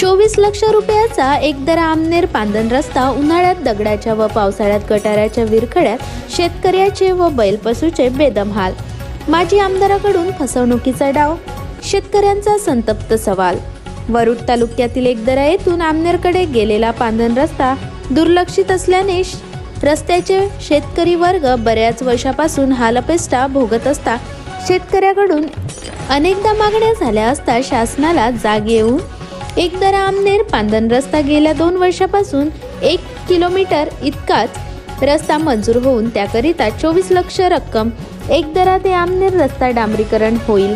चोवीस लक्ष रुपयाचा एकदरा आमनेर पांदन रस्ता उन्हाळ्यात दगडाच्या व पावसाळ्यात गटाराच्या विरखड्यात शेतकऱ्याचे व बैलपसूचे बेदम हाल. माजी आमदाराकडून फसवणुकीचा डाव शेतकऱ्यांचा संतप्त सवाल. वरुड तालुक्यातील एकदरा येथून आमनेरकडे गेलेला पांदन रस्ता दुर्लक्षित असल्याने रस्त्याचे शेतकरी वर्ग बऱ्याच वर्षापासून हालपेष्टा भोगत असता शेतकऱ्याकडून अनेकदा मागण्या झाल्या असता शासनाला जाग येऊन एकदा रामनेर आमनेर पांदन रस्ता गेल्या दोन वर्षापासून एक किलोमीटर इतकाच रस्ता मंजूर होऊन त्याकरिता चोवीस लक्ष रक्कम एक दरा ते आमनेर रस्ता डांबरीकरण होईल.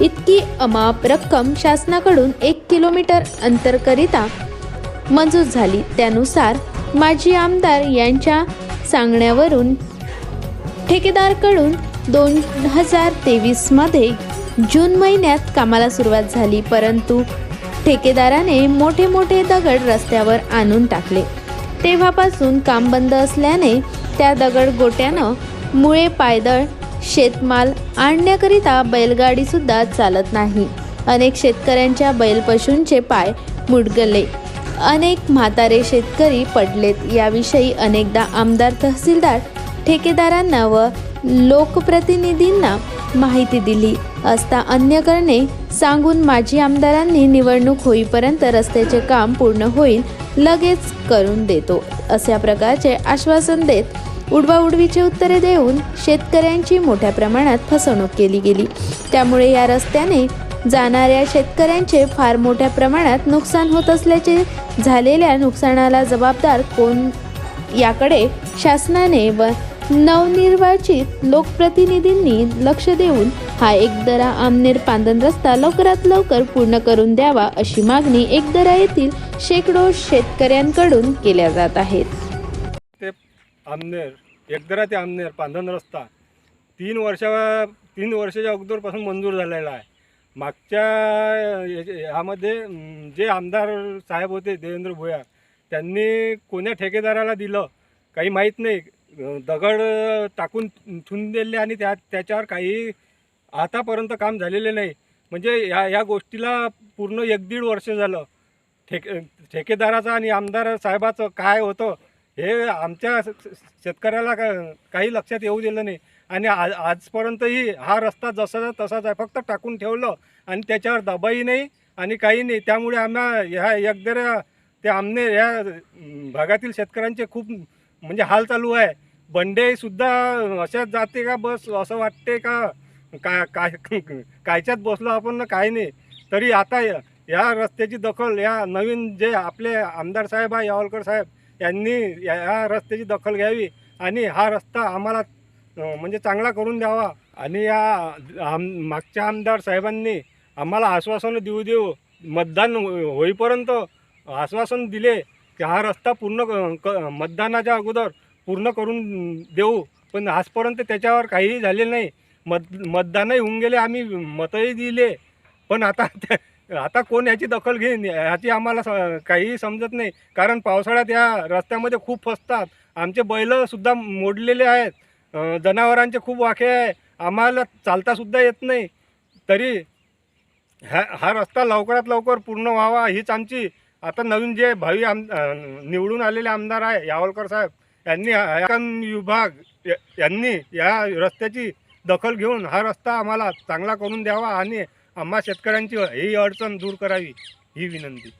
इतकी अमाप रक्कम शासनाकडून एक किलोमीटर अंतरकरिता मंजूर झाली. त्यानुसार माजी आमदार यांच्या सांगण्यावरून ठेकेदारकडून दोन हजार तेवीसमध्ये जून महिन्यात कामाला सुरुवात झाली. परंतु ठेकेदाराने मोठे मोठे दगड रस्त्यावर आणून टाकले. तेव्हापासून काम बंद असल्याने त्या दगड गोट्यानं मुळे पायदळ शेतमाल आणण्याकरिता बैलगाडीसुद्धा चालत नाही. अनेक शेतकऱ्यांच्या बैलपशूंचे पाय मुडगले. अनेक म्हातारे शेतकरी पडलेत. याविषयी अनेकदा आमदार तहसीलदार ठेकेदारांना व लोकप्रतिनिधींना माहिती दिली असता अन्य करणे सांगून माजी आमदारांनी निवडणूक होईपर्यंत रस्त्याचे काम पूर्ण होईल लगेच करून देतो अशा प्रकारचे आश्वासन देत उडवाउडवीचे उत्तरे देऊन शेतकऱ्यांची मोठ्या प्रमाणात फसवणूक केली गेली. त्यामुळे या रस्त्याने जाणाऱ्या शेतकऱ्यांचे फार मोठ्या प्रमाणात नुकसान होत असल्याचे झालेल्या नुकसानाला जबाबदार कोण याकडे शासनाने व नवनिर्वाचित लोकप्रतिनिधींनी लक्ष देऊन हा एकदरा आमनेर पांदन रस्ता लवकरात लवकर पूर्ण करून द्यावा अशी मागणी एकदरा येथील शेकडो शेतकऱ्यांकडून केल्या जात आहेत. ते आमनेर एकदरा ते आमनेर पांधन रस्ता तीन वर्षा तीन वर्षाच्या अगोदरपासून मंजूर झालेला आहे. मागच्या याच्या- यामध्ये जे आमदार साहेब होते देवेंद्र भोया त्यांनी कोण्या ठेकेदाराला दिलं काही माहीत नाही. दगड टाकून ठेवून दिले आणि त्या त्याच्यावर काही आतापर्यंत काम झालेले नाही. म्हणजे या या गोष्टीला पूर्ण एक दीड वर्ष झालं. ठेके ठेकेदाराचं आणि आमदार साहेबाचं काय होतं हे आमच्या शेतकऱ्याला का काही लक्षात येऊ दिलं नाही. आणि आज आजपर्यंतही हा रस्ता जसाचा तसाच आहे. फक्त टाकून ठेवलं आणि त्याच्यावर दबाई नाही आणि काही नाही. त्यामुळे आम्हा ह्या एकदऱ्या ते आमने ह्या भागातील शेतकऱ्यांचे खूप म्हणजे हाल चालू आहे. बंडेसुद्धा अशाच जाते का बस? असं वाटते का? काय काय कायच्यात बसलो आपण? ना काय नाही. तरी आता या- रस्त्याची दखल या नवीन जे आपले आमदार साहेब आहे यावलकर साहेब यांनी या रस्त्याची दखल घ्यावी आणि हा रस्ता आम्हाला म्हणजे चांगला करून द्यावा. आणि या आम मागच्या आमदार साहेबांनी आम्हाला आश्वासनं देऊ देऊ मतदान होईपर्यंत आश्वासन दिले की हा रस्ता पूर्ण क- क- मतदानाच्या अगोदर पूर्ण करून देऊ. पण आजपर्यंत त्याच्यावर काहीही झाले नाही. मत मतदानही होऊन गेले आम्ही मतही दिले. पण आता त्या- आता कोण याची दखल घेईन? याची आम्हाला स- काहीही समजत नाही. कारण पावसाळ्यात या रस्त्यामध्ये खूप फसतात. आमचे बैलसुद्धा मोडलेले आहेत. जनावरांचे खूप वाखे आहे. आम्हाला चालतासुद्धा येत नाही. तरी ह्या हा रस्ता लवकरात लवकर पूर्ण व्हावा हीच आमची आता नवीन जे भावी आम निवडून आलेले आमदार आहे यावलकर साहेब. यांनी हयाकन विभाग यांनी या रस्त्याची दखल घेऊन हा रस्ता आम्हाला चांगला करून द्यावा आणि आम्हा शेतकऱ्यांची ही अडचण दूर करावी ही विनंती.